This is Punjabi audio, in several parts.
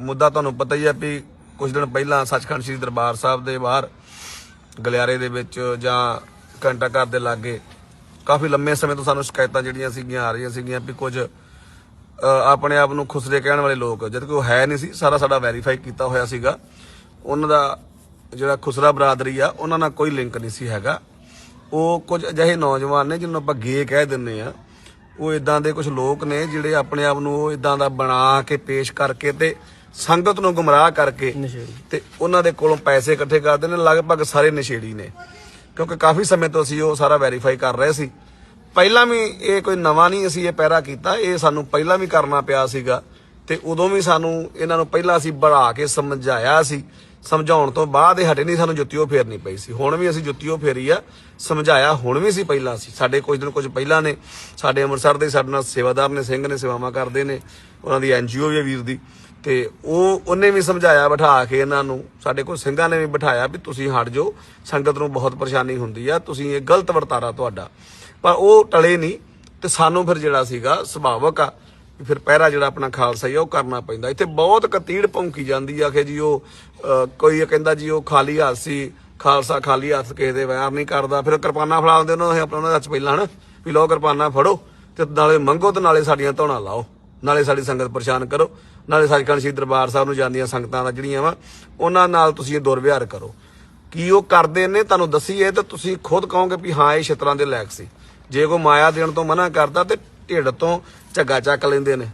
ਮੁੱਦਾ ਤੁਹਾਨੂੰ ਪਤਾ ਹੀ ਹੈ ਵੀ ਕੁਝ ਦਿਨ ਪਹਿਲਾਂ ਸੱਚਖੰਡ ਸ੍ਰੀ ਦਰਬਾਰ ਸਾਹਿਬ ਦੇ ਬਾਹਰ ਗਲਿਆਰੇ ਦੇ ਵਿੱਚ ਜਾਂ ਘੰਟਾ ਘਰ ਦੇ ਲਾਗੇ ਕਾਫੀ ਲੰਮੇ ਸਮੇਂ ਤੋਂ ਸਾਨੂੰ ਸ਼ਿਕਾਇਤਾਂ ਜਿਹੜੀਆਂ ਸੀਗੀਆਂ ਆ ਰਹੀਆਂ ਸੀਗੀਆਂ ਵੀ ਕੁਝ ਆਪਣੇ ਆਪ ਨੂੰ ਖੁਸਰੇ ਕਹਿਣ ਵਾਲੇ ਲੋਕ, ਜਦ ਕਿ ਉਹ ਹੈ ਨਹੀਂ ਸੀ, ਸਾਰਾ ਸਾਡਾ ਵੈਰੀਫਾਈ ਕੀਤਾ ਹੋਇਆ ਸੀਗਾ। ਉਹਨਾਂ ਦਾ ਜਿਹੜਾ ਖੁਸਰਾ ਬਰਾਦਰੀ ਆ, ਉਹਨਾਂ ਨਾਲ ਕੋਈ ਲਿੰਕ ਨਹੀਂ ਸੀ ਹੈਗਾ। ਉਹ ਕੁਝ ਅਜਿਹੇ ਨੌਜਵਾਨ ਨੇ ਜਿਹਨੂੰ ਆਪਾਂ ਗੇ ਕਹਿ ਦਿੰਨੇ ਆ। ਉਹ ਇਦਾਂ ਦੇ ਕੁਝ ਲੋਕ ਨੇ ਜਿਹੜੇ ਆਪਣੇ ਆਪ ਨੂੰ ਉਹ ਇਦਾਂ ਦਾ ਬਣਾ ਕੇ ਪੇਸ਼ ਕਰਕੇ ਤੇ ਸੰਗਤ ਨੂੰ ਗੁੰਮਰਾਹ ਕਰਕੇ ਤੇ ਉਹਨਾਂ ਦੇ ਕੋਲੋਂ ਪੈਸੇ ਇਕੱਠੇ ਕਰਦੇ ਨੇ ਲਗਭਗ ਸਾਰੇ ਨਸ਼ੇੜੀ ਨੇ। ਕਿਉਂਕਿ ਕਾਫੀ ਸਮੇਂ ਤੋਂ ਅਸੀਂ ਉਹ ਸਾਰਾ ਵੈਰੀਫਾਈ ਕਰ ਰਹੇ ਸੀ। ਪਹਿਲਾਂ ਵੀ ਇਹ ਕੋਈ ਨਵਾਂ ਨਹੀਂ ਅਸੀਂ ਇਹ ਪੈਰਾ ਕੀਤਾ ਇਹ ਸਾਨੂੰ ਪਹਿਲਾਂ ਵੀ ਕਰਨਾ ਪਿਆ ਸੀਗਾ। ਤੇ ਉਦੋਂ ਵੀ ਸਾਨੂੰ ਇਹਨਾਂ ਨੂੰ ਪਹਿਲਾਂ ਅਸੀਂ ਬੜਾ ਕੇ ਸਮਝਾਇਆ ਸੀ। ਸਮਝਾਉਣ ਤੋਂ ਬਾਅਦ ਇਹ ਹਟੇ ਨਹੀਂ ਸਾਨੂੰ ਜੁੱਤੀਓ ਫੇਰਨੀ ਪਈ ਸੀ। ਹੁਣ ਵੀ ਅਸੀਂ ਜੁੱਤੀਓ ਫੇਰੀ ਆ ਸਮਝਾਇਆ ਹੁਣ ਵੀ ਸੀ ਪਹਿਲਾਂ ਸੀ ਸਾਡੇ ਕੁਝ ਦਿਨ ਕੁਝ ਪਹਿਲਾਂ ਨੇ ਸਾਡੇ ਅੰਮ੍ਰਿਤਸਰ ਦੇ ਸਾਡੇ ਨਾਲ ਸੇਵਾਦਾਰ ਨੇ ਸਿੰਘ ਨੇ ਸੇਵਾਵਾਂ ਕਰਦੇ ਨੇ ਉਹਨਾਂ ਦੀ ਐਨਜੀਓ ਵੀ ਵੀਰ ਦੀ। ਤੇ ਉਹ, ਉਹਨੇ ਵੀ ਸਮਝਾਇਆ ਬਿਠਾ ਕੇ ਇਹਨਾਂ ਨੂੰ, ਸਾਡੇ ਕੋਲ ਸਿੰਘਾਂ ਨੇ ਵੀ ਬਿਠਾਇਆ ਵੀ ਤੁਸੀਂ ਹਟ ਜਾਓ, ਸੰਗਤ ਨੂੰ ਬਹੁਤ ਪਰੇਸ਼ਾਨੀ ਹੁੰਦੀ ਆ, ਤੁਸੀਂ ਇਹ ਗਲਤ ਵਰਤਾਰਾ ਤੁਹਾਡਾ। ਪਰ ਉਹ ਟਲੇ ਨਹੀਂ ਤੇ ਸਾਨੂੰ ਫਿਰ ਜਿਹੜਾ ਸੀਗਾ ਸੁਭਾਵਕ ਆ ਫਿਰ ਪਹਿਰਾ ਜਿਹੜਾ ਆਪਣਾ ਖਾਲਸਾ ਹੀ ਆ, ਉਹ ਕਰਨਾ ਪੈਂਦਾ। ਇੱਥੇ ਬਹੁਤ ਕਤੀੜ ਭੌਂਕੀ ਜਾਂਦੀ ਆ ਕਿ ਜੀ ਉਹ ਕੋਈ ਕਹਿੰਦਾ ਜੀ ਉਹ ਖਾਲੀ ਹੱਥ ਸੀ, ਖਾਲਸਾ ਖਾਲੀ ਹੱਥ ਕਿਸੇ ਦੇ ਵੈਰ ਨਹੀਂ ਕਰਦਾ। ਫਿਰ ਕਿਰਪਾਨਾ ਫੜਾ ਦਿੰਦੇ ਉਹਨਾਂ ਨੂੰ ਆਪਣਾ ਉਹਨਾਂ ਦਾ 'ਚ ਪਹਿਲਾਂ ਹਨ, ਵੀ ਲਓ ਕਿਰਪਾਨਾ ਫੜੋ ਤੇ ਨਾਲੇ ਮੰਗੋ ਤੇ ਨਾਲੇ ਸਾਡੀਆਂ ਧੌਣਾ ਲਾਓ। ਨਾਲੇ ਸਾਡੀ ਸੰਗਤ ਪਰੇਸ਼ਾਨ ਕਰੋ, ਨਾਲੇ ਸੱਚਖੰਡ ਸ੍ਰੀ ਦਰਬਾਰ ਸਾਹਿਬ ਨੂੰ ਜਾਂਦੀਆਂ ਸੰਗਤਾਂ ਦਾ ਜਿਹੜੀਆਂ ਵਾ, ਉਹਨਾਂ ਨਾਲ ਤੁਸੀਂ ਇਹ ਦੁਰਵਿਹਾਰ ਕਰੋ। ਕੀ ਉਹ ਕਰਦੇ ਨੇ, ਤੁਹਾਨੂੰ ਦਸੀਏ ਤਾਂ ਤੁਸੀਂ ਖੁਦ ਕਹੋਗੇ ਵੀ ਹਾਂ, ਇਹ ਛਿੱਤਰਾਂ ਦੇ ਲਾਇਕ ਸੀ। ਜੇ ਕੋਈ ਮਾਇਆ ਦੇਣ ਤੋਂ ਮਨਾ ਕਰਦਾ ਤੇ ਢਿੱਡ ਤੋਂ ਝੱਗਾ ਚੱਕ ਲੈਂਦੇ ਨੇ।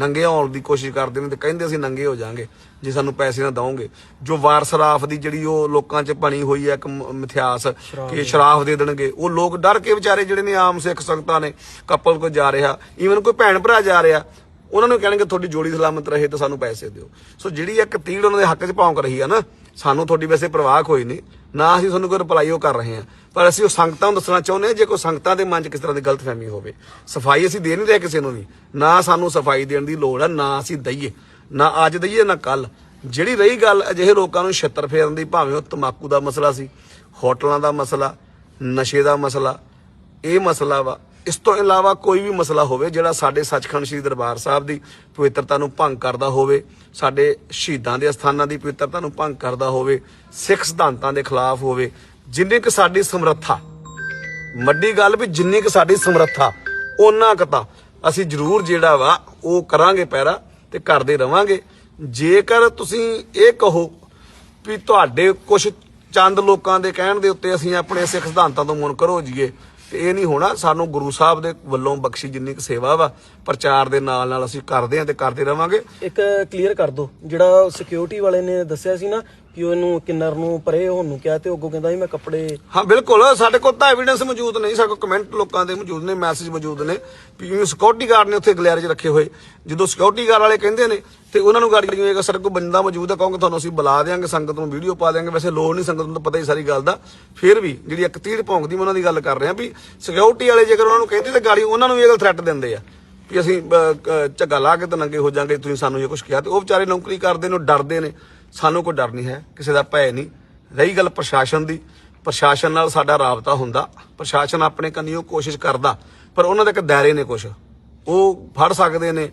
ਨੰਗੇ ਹੋਣ ਦੀ ਕੋਸ਼ਿਸ਼ ਕਰਦੇ ਨੇ ਤੇ ਕਹਿੰਦੇ ਅਸੀਂ ਨੰਗੇ ਹੋ ਜਾਾਂਗੇ ਜੇ ਸਾਨੂੰ ਪੈਸੇ ਨਾ ਦਵੋਗੇ। ਜੋ ਵਾਰਸਰਾਫ ਦੀ ਜਿਹੜੀ ਉਹ ਲੋਕਾਂ 'ਚ ਬਣੀ ਹੋਈ ਹੈ ਇੱਕ ਮਿਥਿਆਸ ਕਿ ਸ਼ਰਾਫ ਦੇ ਦੇਣਗੇ ਉਹ ਲੋਕ ਡਰ ਕੇ ਵਿਚਾਰੇ ਜਿਹੜੇ ਨੇ ਆਮ ਸਿੱਖ ਸੰਗਤਾਂ ਨੇ ਕਪਲ ਕੋ ਜਾ ਰਿਹਾ ਈਵਨ ਕੋਈ ਭੈਣ ਭਰਾ ਜਾ ਰਿਹਾ ਉਹਨਾਂ ਨੂੰ ਕਹਿਣਗੇ ਤੁਹਾਡੀ ਜੋੜੀ ਸਲਾਮਤ ਰਹੇ ਤਾਂ ਸਾਨੂੰ ਪੈਸੇ ਦਿਓ। ਸੋ ਜਿਹੜੀ ਇੱਕ ਤੀੜ ਉਹਨਾਂ ਦੇ ਹੱਕ 'ਚ ਭੌਂਕ ਰਹੀ ਆ ਨਾ ਸਾਨੂੰ ਤੁਹਾਡੀ ਵੈਸੇ ਪ੍ਰਵਾਹ ਕੋਈ ਨਹੀਂ ਨਾ ਅਸੀਂ ਤੁਹਾਨੂੰ ਕੋਈ ਰਿਪਲਾਈ ਉਹ ਕਰ ਰਹੇ ਹਾਂ। ਪਰ ਅਸੀਂ ਉਹ ਸੰਗਤਾਂ ਨੂੰ ਦੱਸਣਾ ਚਾਹੁੰਦੇ ਹਾਂ, ਜੇ ਕੋਈ ਸੰਗਤਾਂ ਦੇ ਮਨ 'ਚ ਕਿਸ ਤਰ੍ਹਾਂ ਦੀ ਗਲਤਫਹਿਮੀ ਹੋਵੇ। ਸਫ਼ਾਈ ਅਸੀਂ ਦੇ ਨਹੀਂ ਰਹੇ ਕਿਸੇ ਨੂੰ ਵੀ। ਨਾ ਸਾਨੂੰ ਸਫ਼ਾਈ ਦੇਣ ਦੀ ਲੋੜ ਆ, ਨਾ ਅਸੀਂ ਦਈਏ। ਨਾ ਅੱਜ ਦਈਏ, ਨਾ ਕੱਲ ਜਿਹੜੀ ਰਹੀ ਗੱਲ, ਅਜਿਹੇ ਲੋਕਾਂ ਨੂੰ ਛੱਤਰ ਫੇਰਨ ਦੀ, ਭਾਵੇਂ ਉਹ ਤਮਾਕੂ ਦਾ ਮਸਲਾ ਸੀ, ਹੋਟਲਾਂ ਦਾ ਮਸਲਾ, ਨਸ਼ੇ ਦਾ ਮਸਲਾ, ਇਹ ਮਸਲਾ ਵਾ। ਇਸ ਤੋਂ ਇਲਾਵਾ ਕੋਈ ਵੀ ਮਸਲਾ ਹੋਵੇ, ਜਿਹੜਾ ਸਾਡੇ ਸੱਚਖੰਡ ਸ੍ਰੀ ਦਰਬਾਰ ਸਾਹਿਬ ਦੀ ਪਵਿੱਤਰਤਾ ਨੂੰ ਭੰਗ ਕਰਦਾ ਹੋਵੇ, ਸਾਡੇ ਸ਼ਹੀਦਾਂ ਦੇ ਅਸਥਾਨਾਂ ਦੀ ਪਵਿੱਤਰਤਾ ਨੂੰ ਭੰਗ ਕਰਦਾ ਹੋਵੇ, ਸਿੱਖ ਸਿਧਾਂਤਾਂ ਦੇ ਖਿਲਾਫ ਹੋਵੇ ਜਿੰਨੇ ਕਿ ਸਾਡੀ ਸਮਰੱਥਾ, ਵੱਡੀ ਗੱਲ ਵੀ ਜਿੰਨੀ ਕਿ ਸਾਡੀ ਸਮਰੱਥਾ ਉਹਨਾਂ ਕੁ ਅਸੀਂ ਜ਼ਰੂਰ ਜਿਹੜਾ ਵਾ, ਉਹ ਕਰਾਂਗੇ ਪੈਰਾ ਤੇ ਕਰਦੇ ਰਵਾਂਗੇ। ਜੇਕਰ ਤੁਸੀਂ ਇਹ ਕਹੋ ਵੀ ਤੁਹਾਡੇ ਕੁਝ ਚੰਦ ਲੋਕਾਂ ਦੇ ਕਹਿਣ ਦੇ ਉੱਤੇ ਅਸੀਂ ਆਪਣੇ ਸਿੱਖ ਸਿਧਾਂਤਾਂ ਤੋਂ ਮੁਨਕਰ ਹੋ ਜਾਈਏ ਤੇ ਇਹ ਨਹੀਂ ਹੋਣਾ, ਸਾਨੂੰ ਗੁਰੂ ਸਾਹਿਬ ਦੇ ਵੱਲੋਂ ਬਖਸ਼ੀ ਜਿੰਨੀ ਕੁ ਸੇਵਾ ਵਾ, ਪ੍ਰਚਾਰ ਦੇ ਨਾਲ ਨਾਲ ਅਸੀਂ ਕਰਦੇ ਹਾਂ ਤੇ ਕਰਦੇ ਰਵਾਂਗੇ। ਇੱਕ ਕਲੀਅਰ ਕਰ ਦੋ, ਜਿਹੜਾ ਸਿਕਿਉਰਿਟੀ ਵਾਲੇ ਨੇ ਦੱਸਿਆ ਸੀ ਨਾ ਕਿ ਉਹਨੂੰ ਕਿੰਨਰ ਨੂੰ ਪਰੇ ਹੋਣ ਨੂੰ ਕਿਹਾ ਤੇ ਅੱਗੋਂ ਕਹਿੰਦਾ ਸੀ, ਮੈਂ ਕੱਪੜੇ ਹਾਂ, ਬਿਲਕੁਲ। ਸਾਡੇ ਕੋਲ ਤਾਂ ਐਵੀਡੈਂਸ ਮੌਜੂਦ ਨਹੀਂ, ਸਾਡੇ ਕੋਲ ਕਮੈਂਟ ਲੋਕਾਂ ਦੇ ਮੌਜੂਦ ਨੇ ਮੈਸੇਜ ਮੌਜੂਦ ਨੇ ਵੀ ਸਿਕਿਉਰਿਟੀ ਗਾਰਡ ਨੇ ਉੱਥੇ ਗਲਿਆਰੇ ਰੱਖੇ ਹੋਏ। ਜਦੋਂ ਸਿਕਿਉਰਿਟੀ ਗਾਰਡ ਵਾਲੇ ਕਹਿੰਦੇ ਨੇ ਤੇ ਉਹਨਾਂ ਨੂੰ ਗਾੜੀ ਹੋਏਗਾ ਸਾਡੇ ਕੋਲ ਬੰਦਾ ਮੌਜੂਦ ਹੈ, ਕਹੋਗੇ ਤੁਹਾਨੂੰ ਅਸੀਂ ਬੁਲਾ ਦੇਾਂਗੇ ਸੰਗਤ ਨੂੰ ਵੀਡੀਓ ਪਾ ਦੇਾਂਗੇ ਵੈਸੇ ਲੋੜ ਨਹੀਂ ਸੰਗਤ ਨੂੰ ਤਾਂ ਪਤਾ ਹੀ ਸਾਰੀ ਗੱਲ ਦਾ। ਫਿਰ ਵੀ ਜਿਹੜੀ ਇੱਕ ਤੀੜ ਭੌਂਕਦੀ, ਮੈਂ ਉਹਨਾਂ ਦੀ ਗੱਲ ਕਰ ਰਿਹਾ ਵੀ ਸਿਕਿਉਰਿਟੀ ਵਾਲੇ ਜੇਕਰ ਉਹਨਾਂ ਨੂੰ ਕਹਿੰਦੇ ਤੇ ਗਾੜੀ ਉਹਨਾਂ ਨੂੰ ਵੀ ਇਹ ਗੱਲ ਥ੍ਰੈਟ ਦਿੰਦੇ ਆ ਵੀ ਅਸੀਂ ਝੱਗਾ ਲਾ ਕੇ ਤਾਂ ਨੰਗੇ ਹੋ ਜਾਾਂਗੇ, ਤੁਸੀਂ ਸਾਨੂੰ ਇਹ ਕੁਝ ਕਿਹਾ ਤੇ ਉਹ ਵਿਚਾਰੇ ਨੌਕਰੀ ਕਰਦੇ ਨੇ ਡਰਦੇ ਨੇ। ਸਾਨੂੰ ਕੋਈ ਡਰ ਨਹੀਂ ਹੈ, ਕਿਸੇ ਦਾ ਭੈ ਨਹੀਂ। ਰਹੀ ਗੱਲ ਪ੍ਰਸ਼ਾਸਨ ਦੀ, ਪ੍ਰਸ਼ਾਸਨ ਨਾਲ ਸਾਡਾ ਰਾਬਤਾ ਹੁੰਦਾ। ਪ੍ਰਸ਼ਾਸਨ ਆਪਣੇ ਕੰਨੀਓ ਕੋਸ਼ਿਸ਼ ਕਰਦਾ, ਪਰ ਉਹਨਾਂ ਦੇ ਇੱਕ ਦਾਇਰੇ ਨੇ ਕੁਝ ਉਹ ਫੜ ਸਕਦੇ ਨੇ,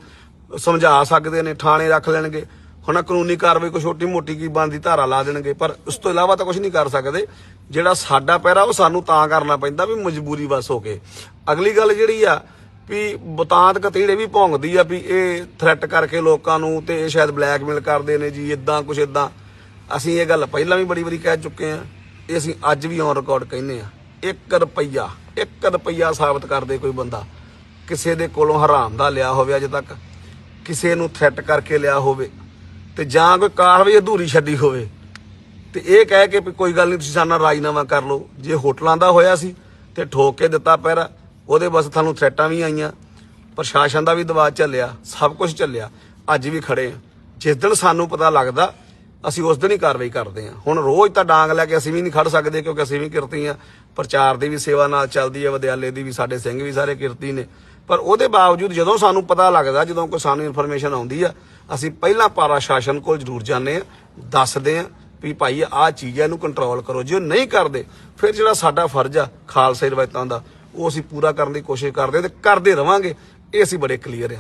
ਸਮਝਾ ਸਕਦੇ ਨੇ, ਥਾਣੇ ਰੱਖ ਲੈਣਗੇ। ਹੁਣ ਕਾਨੂੰਨੀ ਕਾਰਵਾਈ ਕੋਈ ਛੋਟੀ ਮੋਟੀ ਕੀ ਬੰਦੀ ਧਾਰਾ ਲਾ ਦੇਣਗੇ, ਪਰ ਉਸ ਤੋਂ ਇਲਾਵਾ ਤਾਂ ਕੁਝ ਨਹੀਂ ਕਰ ਸਕਦੇ। ਜਿਹੜਾ ਸਾਡਾ ਪੈਰਾ ਉਹ ਸਾਨੂੰ ਤਾਂ ਕਰਨਾ ਪੈਂਦਾ ਵੀ ਮਜਬੂਰੀ ਵਸ ਹੋ ਕੇ। ਅਗਲੀ ਗੱਲ ਜਿਹੜੀ ਆ ਵੀ ਬਤਾਂਤ ਕਤੀੜੇ ਵੀ ਭੌਂਕਦੀ ਆ ਵੀ ਇਹ ਥ੍ਰੈਟ ਕਰਕੇ ਲੋਕਾਂ ਨੂੰ ਤੇ ਇਹ ਸ਼ਾਇਦ ਬਲੈਕਮੇਲ ਕਰਦੇ ਨੇ ਜੀ ਇਦਾਂ ਕੁਛ ਇਦਾਂ ਅਸੀਂ ਇਹ ਗੱਲ ਪਹਿਲਾਂ ਵੀ ਬੜੀ ਵਾਰੀ ਕਹਿ ਚੁੱਕੇ ਆ, ਇਹ ਅਸੀਂ ਅੱਜ ਵੀ ਔਨ ਰਿਕਾਰਡ ਕਹਿੰਦੇ ਆ। 1 ਰੁਪਈਆ 1 ਰੁਪਈਆ ਸਾਬਤ ਕਰਦੇ ਕੋਈ ਬੰਦਾ। ਕਿਸੇ ਦੇ ਕੋਲੋਂ ਹਰਾਮ ਦਾ ਲਿਆ ਹੋਵੇ ਅਜੇ ਤੱਕ, ਕਿਸੇ ਨੂੰ ਥ੍ਰੈਟ ਕਰਕੇ ਲਿਆ ਹੋਵੇ। ਤੇ ਜਾਂ ਕੋਈ ਕਾਰਵਾਈ ਅਧੂਰੀ ਛੱਡੀ ਹੋਵੇ। ਤੇ ਇਹ ਕਹਿ ਕੇ ਵੀ ਕੋਈ ਗੱਲ ਨਹੀਂ ਤੁਸੀਂ ਸਾਡਾ ਨਾਲ ਰਾਜੀਨਾਮਾ ਕਰ ਲਓ। ਜੇ ਹੋਟਲਾਂ ਦਾ ਹੋਇਆ ਸੀ, ਤੇ ਠੋਕ ਕੇ ਦਿੱਤਾ ਪਹਿਰਾ ਉਹਦੇ ਬਸ ਤੁਹਾਨੂੰ ਥ੍ਰੈਟਾਂ ਵੀ ਆਈਆਂ, ਪ੍ਰਸ਼ਾਸਨ ਦਾ ਵੀ ਦਬਾਅ ਚੱਲਿਆ, ਸਭ ਕੁਝ ਚੱਲਿਆ। ਅੱਜ ਵੀ ਖੜੇ ਆ। ਜਿਸ ਦਿਨ ਸਾਨੂੰ ਪਤਾ ਲੱਗਦਾ, ਅਸੀਂ ਉਸ ਦਿਨ ਹੀ ਕਾਰਵਾਈ ਕਰਦੇ ਹਾਂ ਹੁਣ ਰੋਜ਼ ਤਾਂ ਡਾਂਗ ਲੈ ਕੇ ਅਸੀਂ ਵੀ ਨਹੀਂ ਖੜ ਸਕਦੇ ਕਿਉਂਕਿ ਅਸੀਂ ਵੀ ਕਿਰਤੀ ਆ। ਪ੍ਰਚਾਰ ਦੀ ਵੀ ਸੇਵਾ ਨਾਲ ਚੱਲਦੀ ਹੈ ਵਿਦਿਆਲੇ ਦੀ ਵੀ, ਸਾਡੇ ਸਿੰਘ ਵੀ ਸਾਰੇ ਕਿਰਤੀ ਨੇ। ਪਰ ਉਹਦੇ ਬਾਵਜੂਦ ਜਦੋਂ ਸਾਨੂੰ ਪਤਾ ਲੱਗਦਾ, ਜਦੋਂ ਕੋਈ ਸਾਨੂੰ ਇਨਫੋਰਮੇਸ਼ਨ ਆਉਂਦੀ ਆ, ਅਸੀਂ ਪਹਿਲਾਂ ਪਾਰਾ ਸ਼ਾਸਨ ਕੋਲ ਜ਼ਰੂਰ ਜਾਂਦੇ ਆ, ਦੱਸਦੇ ਆ ਵੀ ਭਾਈ ਆਹ ਚੀਜ਼ ਹੈ ਇਹਨੂੰ ਕੰਟਰੋਲ ਕਰੋ। ਜੇ ਉਹ ਨਹੀਂ ਕਰਦੇ, ਫਿਰ ਜਿਹੜਾ ਸਾਡਾ ਫਰਜ਼ ਆ, ਖਾਲਸੇ ਰਵਾਇਤਾਂ ਦਾ ਉਹ ਅਸੀਂ ਪੂਰਾ ਕਰਨ ਦੀ ਕੋਸ਼ਿਸ਼ ਕਰਦੇ ਹਾਂ ਤੇ ਕਰਦੇ ਰਵਾਂਗੇ। ਇਹ ਅਸੀਂ ਬੜੇ ਕਲੀਅਰ ਆ